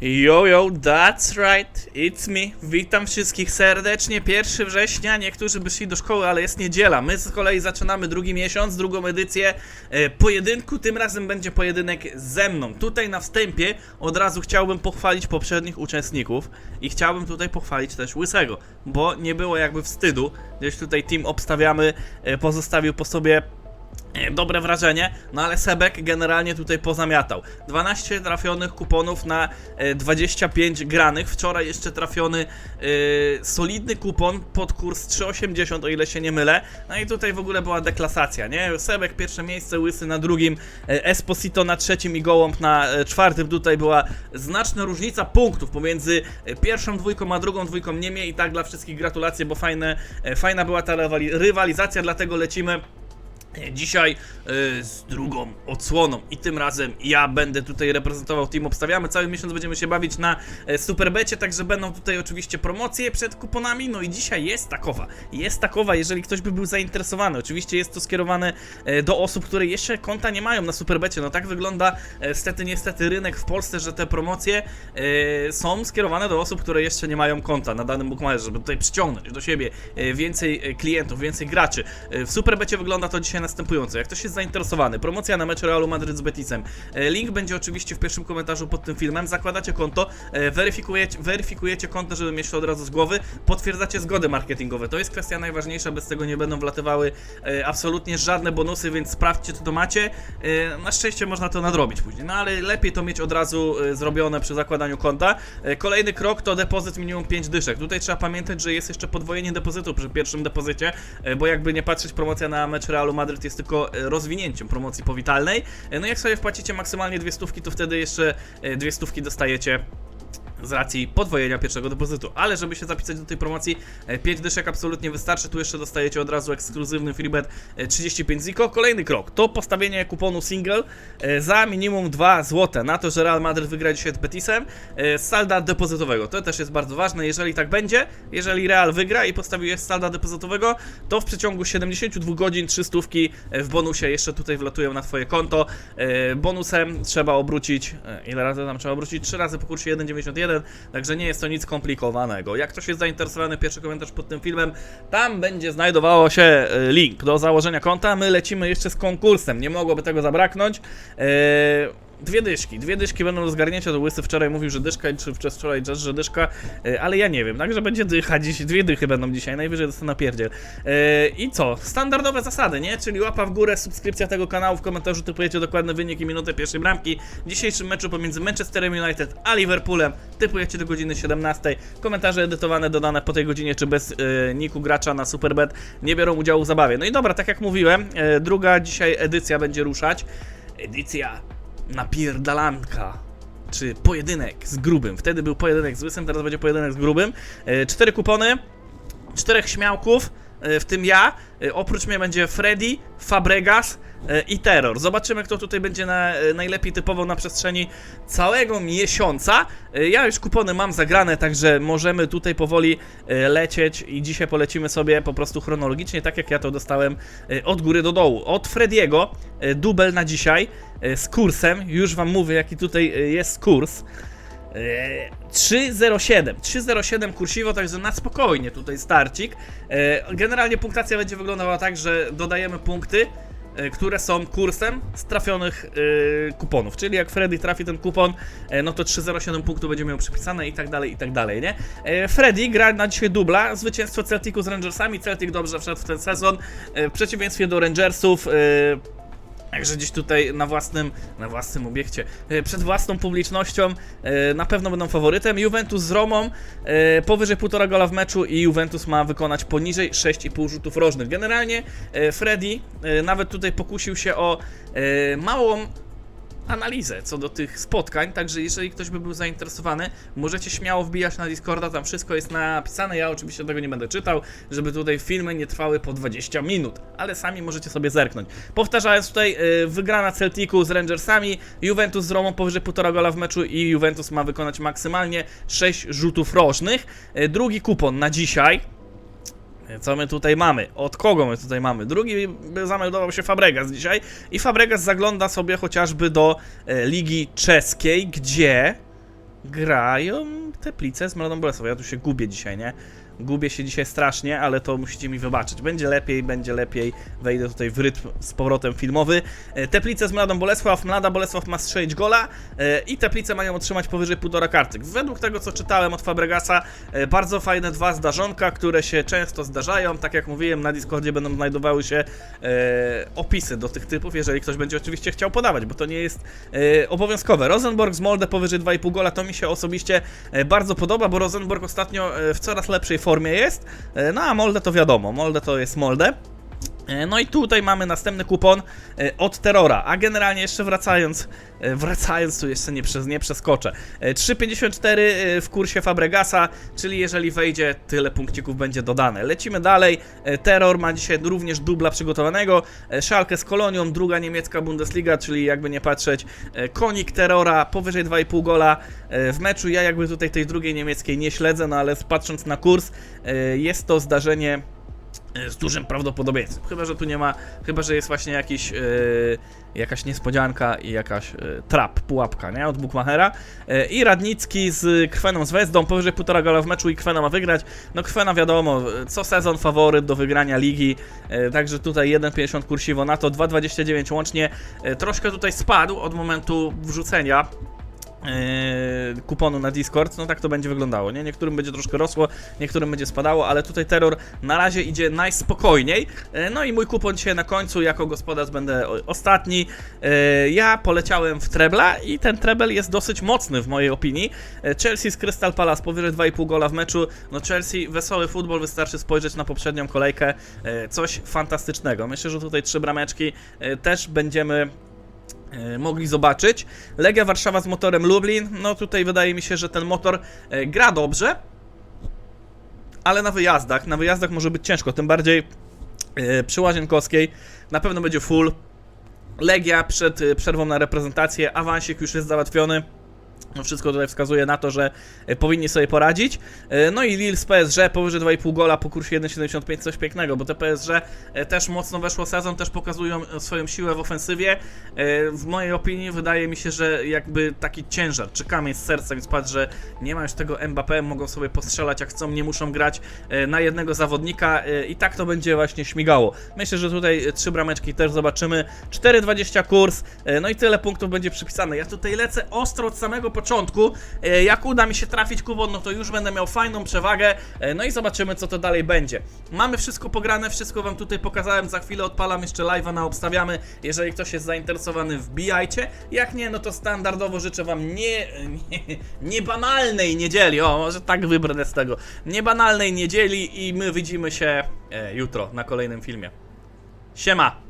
Yo, yo, that's right, it's me. Witam wszystkich serdecznie. 1 września, niektórzy by szli do szkoły, ale jest niedziela. My z kolei zaczynamy drugi miesiąc, drugą edycję e, pojedynku. Tym razem będzie pojedynek ze mną. Tutaj na wstępie od razu chciałbym pochwalić poprzednich uczestników i chciałbym tutaj pochwalić też Łysego, bo nie było jakby wstydu. Gdzieś tutaj team obstawiamy, e, pozostawił po sobie dobre wrażenie, no ale Sebek generalnie tutaj pozamiatał. 12 trafionych kuponów na e, 25 granych. Wczoraj jeszcze trafiony e, solidny kupon pod kurs 3,80, o ile się nie mylę. No i tutaj w ogóle była deklasacja, nie? Sebek pierwsze miejsce, Łysy na drugim, e, Esposito na trzecim i Gołąb na e, czwartym. Tutaj była znaczna różnica punktów pomiędzy e, pierwszą dwójką a drugą dwójką. Niemniej i tak dla wszystkich gratulacje, bo fajne, e, fajna była ta rywali- rywalizacja, dlatego lecimy Dzisiaj y, z drugą odsłoną i tym razem ja będę tutaj reprezentował team. Obstawiamy cały miesiąc, będziemy się bawić na e, Superbecie, także będą tutaj oczywiście promocje przed kuponami. No i dzisiaj jest takowa. Jest takowa, jeżeli ktoś by był zainteresowany. Oczywiście jest to skierowane e, do osób, które jeszcze konta nie mają na Superbecie. No tak wygląda e, stety, niestety rynek w Polsce, że te promocje e, są skierowane do osób, które jeszcze nie mają konta na danym bookmacherze, żeby tutaj przyciągnąć do siebie e, więcej e, klientów, więcej graczy. E, W Superbecie wygląda to dzisiaj następująco. Jak ktoś jest zainteresowany, promocja na mecz Realu Madryt z Betisem. E, Link będzie oczywiście w pierwszym komentarzu pod tym filmem. Zakładacie konto, e, weryfikujecie, weryfikujecie konto, żeby mieć to od razu z głowy, potwierdzacie zgody marketingowe. To jest kwestia najważniejsza, bez tego nie będą wlatywały e, absolutnie żadne bonusy, więc sprawdźcie, czy to macie. Na szczęście można to nadrobić później, no ale lepiej to mieć od razu zrobione przy zakładaniu konta. Kolejny krok to depozyt minimum 5 dyszek. Tutaj trzeba pamiętać, że jest jeszcze podwojenie depozytu przy pierwszym depozycie, bo jakby nie patrzeć, promocja na mecz Realu Madryt jest tylko e, rozwinięciem promocji powitalnej. E, No jak sobie wpłacicie maksymalnie dwie stówki, to wtedy jeszcze e, dwie stówki dostajecie z racji podwojenia pierwszego depozytu. Ale żeby się zapisać do tej promocji, 5 dyszek absolutnie wystarczy. Tu jeszcze dostajecie od razu ekskluzywny freebet e, 35 ziko. Kolejny krok to postawienie kuponu single e, za minimum 2 zł na to, że Real Madrid wygra dzisiaj z Betisem e, salda depozytowego. To też jest bardzo ważne. Jeżeli tak będzie, jeżeli Real wygra i postawi je z salda depozytowego, to w przeciągu 72 godzin 3 stówki e, w bonusie jeszcze tutaj wlatują na Twoje konto. E, Bonusem trzeba obrócić, e, ile razy tam trzeba obrócić? 3 razy po kursie 1,91, także nie jest to nic komplikowanego. Jak ktoś jest zainteresowany, pierwszy komentarz pod tym filmem, tam będzie znajdowało się e, link do założenia konta. My lecimy jeszcze z konkursem, nie mogłoby tego zabraknąć. E, Dwie dyszki, dwie dyszki będą do zgarnięcia, to Łysy wczoraj mówił, że dyszka, czy wczoraj jazz, że dyszka, e, ale ja nie wiem, także będzie dycha dziś, dwie dychy będą dzisiaj, najwyżej dostanę pierdziel. E, I co? Standardowe zasady, nie? Czyli łapa w górę, subskrypcja tego kanału, w komentarzu typujecie dokładny wynik i minutę pierwszej bramki. W dzisiejszym meczu pomiędzy Manchesterem United a Liverpoolem typujecie do godziny 17. Komentarze edytowane, dodane po tej godzinie, czy bez e, niku gracza na Superbet nie biorą udziału w zabawie. No i dobra, tak jak mówiłem, druga dzisiaj edycja będzie ruszać. Edycja napierdalanka czy pojedynek z grubym. Wtedy był pojedynek z łysym, teraz będzie pojedynek z grubym. E, Cztery kupony, czterech śmiałków, e, w tym ja. E, Oprócz mnie będzie Freddy, Fabregas i Terror. Zobaczymy, kto tutaj będzie na, e, najlepiej typował na przestrzeni całego miesiąca. E, Ja już kupony mam zagrane, także możemy tutaj powoli e, lecieć i dzisiaj polecimy sobie po prostu chronologicznie, tak jak ja to dostałem e, od góry do dołu. Od Frediego, e, dubel na dzisiaj e, z kursem, już wam mówię jaki tutaj e, jest kurs. E, 3.07, 3.07 kursiwo, także na spokojnie tutaj starcik. E, Generalnie punktacja będzie wyglądała tak, że dodajemy punkty, e, które są kursem z trafionych e, kuponów. Czyli jak Freddy trafi ten kupon, e, no to 3.07 punktu będzie miał przypisane i tak dalej, i tak dalej, nie? Freddy gra na dzisiaj dubla, zwycięstwo Celticu z Rangersami. Celtic dobrze wszedł w ten sezon, w przeciwieństwie do Rangersów. Także gdzieś tutaj na własnym, na własnym obiekcie, e, przed własną publicznością e, na pewno będą faworytem. Juventus z Romą e, powyżej 1,5 gola w meczu i Juventus ma wykonać poniżej 6,5 rzutów rożnych. Generalnie Freddy nawet tutaj pokusił się o małą analizę co do tych spotkań, także jeżeli ktoś by był zainteresowany, możecie śmiało wbijać na Discorda, tam wszystko jest napisane, ja oczywiście tego nie będę czytał, żeby tutaj filmy nie trwały po 20 minut, ale sami możecie sobie zerknąć. Powtarzając tutaj, yy, wygrana Celticu z Rangersami, Juventus z Romą powyżej 1,5 gola w meczu i Juventus ma wykonać maksymalnie 6 rzutów rożnych. Yy, drugi kupon na dzisiaj, co my tutaj mamy? Od kogo my tutaj mamy? Drugi zameldował się Fabregas dzisiaj i Fabregas zagląda sobie chociażby do e, Ligi Czeskiej, gdzie grają Teplice z Mladą Bolesław. Ja tu się gubię dzisiaj, nie? Gubię się dzisiaj strasznie, ale to musicie mi wybaczyć. Będzie lepiej, będzie lepiej. Wejdę tutaj w rytm z powrotem filmowy. E, Teplice z Mladą Bolesław. Mlada Bolesław ma strzelić gola e, i Teplice mają otrzymać powyżej półtora karty. Według tego, co czytałem od Fabregasa, e, bardzo fajne dwa zdarzonka, które się często zdarzają. Tak jak mówiłem, na Discordzie będą znajdowały się opisy do tych typów, jeżeli ktoś będzie oczywiście chciał podawać, bo to nie jest obowiązkowe. Rosenborg z Molde powyżej 2,5 gola to mi się osobiście bardzo podoba, bo Rosenborg ostatnio w coraz lepszej formie jest. E, no a Molde to wiadomo, Molde to jest Molde. E, No i tutaj mamy następny kupon e, od Terrora, a generalnie jeszcze wracając, e, wracając tu jeszcze nie, przez, nie przeskoczę. E, 3,54 e, w kursie Fabregasa, czyli jeżeli wejdzie, tyle punkcików będzie dodane. Lecimy dalej, Terror ma dzisiaj również dubla przygotowanego, Schalke z Kolonią, druga niemiecka Bundesliga, czyli jakby nie patrzeć, konik Terrora powyżej 2,5 gola w meczu. Ja jakby tutaj tej drugiej niemieckiej nie śledzę, no ale patrząc na kurs, jest to zdarzenie z dużym prawdopodobieństwem. Chyba, że tu nie ma, chyba, że jest właśnie jakiś, e, jakaś niespodzianka i jakaś e, trap, pułapka, nie? Od Bukmachera. E, I Radnicki z Kweną z Wezdą, powyżej półtora gola w meczu i Kwena ma wygrać. No Kwena wiadomo, e, co sezon faworyt do wygrania ligi, e, także tutaj 1,50 kursiwo na to, 2,29 łącznie. E, troszkę tutaj spadł od momentu wrzucenia yy, kuponu na Discord, no tak to będzie wyglądało, nie? Niektórym będzie troszkę rosło, niektórym będzie spadało, ale tutaj terror na razie idzie najspokojniej. Yy, No i mój kupon dzisiaj na końcu, jako gospodarz będę ostatni. Yy, Ja poleciałem w trebla i ten trebel jest dosyć mocny w mojej opinii. Yy, Chelsea z Crystal Palace powyżej 2,5 gola w meczu. No Chelsea, wesoły futbol, wystarczy spojrzeć na poprzednią kolejkę. Yy, Coś fantastycznego. Myślę, że tutaj trzy brameczki yy, też będziemy mogli zobaczyć. Legia Warszawa z motorem Lublin. No tutaj wydaje mi się, że ten motor e, gra dobrze, ale na wyjazdach, na wyjazdach może być ciężko, tym bardziej e, przy Łazienkowskiej na pewno będzie full. Legia przed e, przerwą na reprezentację, awansik już jest załatwiony. No wszystko tutaj wskazuje na to, że e, powinni sobie poradzić. E, No i Lille z PSG powyżej 2,5 gola po kursie 1,75 coś pięknego, bo te PSG e, też mocno weszło sezon, też pokazują swoją siłę w ofensywie. W mojej opinii wydaje mi się, że jakby taki ciężar, czy kamień z serca, więc patrz, że nie ma już tego Mbappé, mogą sobie postrzelać jak chcą, nie muszą grać na jednego zawodnika i tak to będzie właśnie śmigało. Myślę, że tutaj trzy brameczki też zobaczymy. 4,20 kurs, no i tyle punktów będzie przypisane. Ja tutaj lecę ostro od samego początku. E, Jak uda mi się trafić kupon, no to już będę miał fajną przewagę. E, No i zobaczymy, co to dalej będzie. Mamy wszystko pograne, wszystko wam tutaj pokazałem. Za chwilę odpalam jeszcze live'a na obstawiamy. Jeżeli ktoś jest zainteresowany, wbijajcie. Jak nie, no to standardowo życzę wam nie, nie, niebanalnej niedzieli. O, może tak wybrnę z tego. Niebanalnej niedzieli i my widzimy się e, jutro na kolejnym filmie. Siema!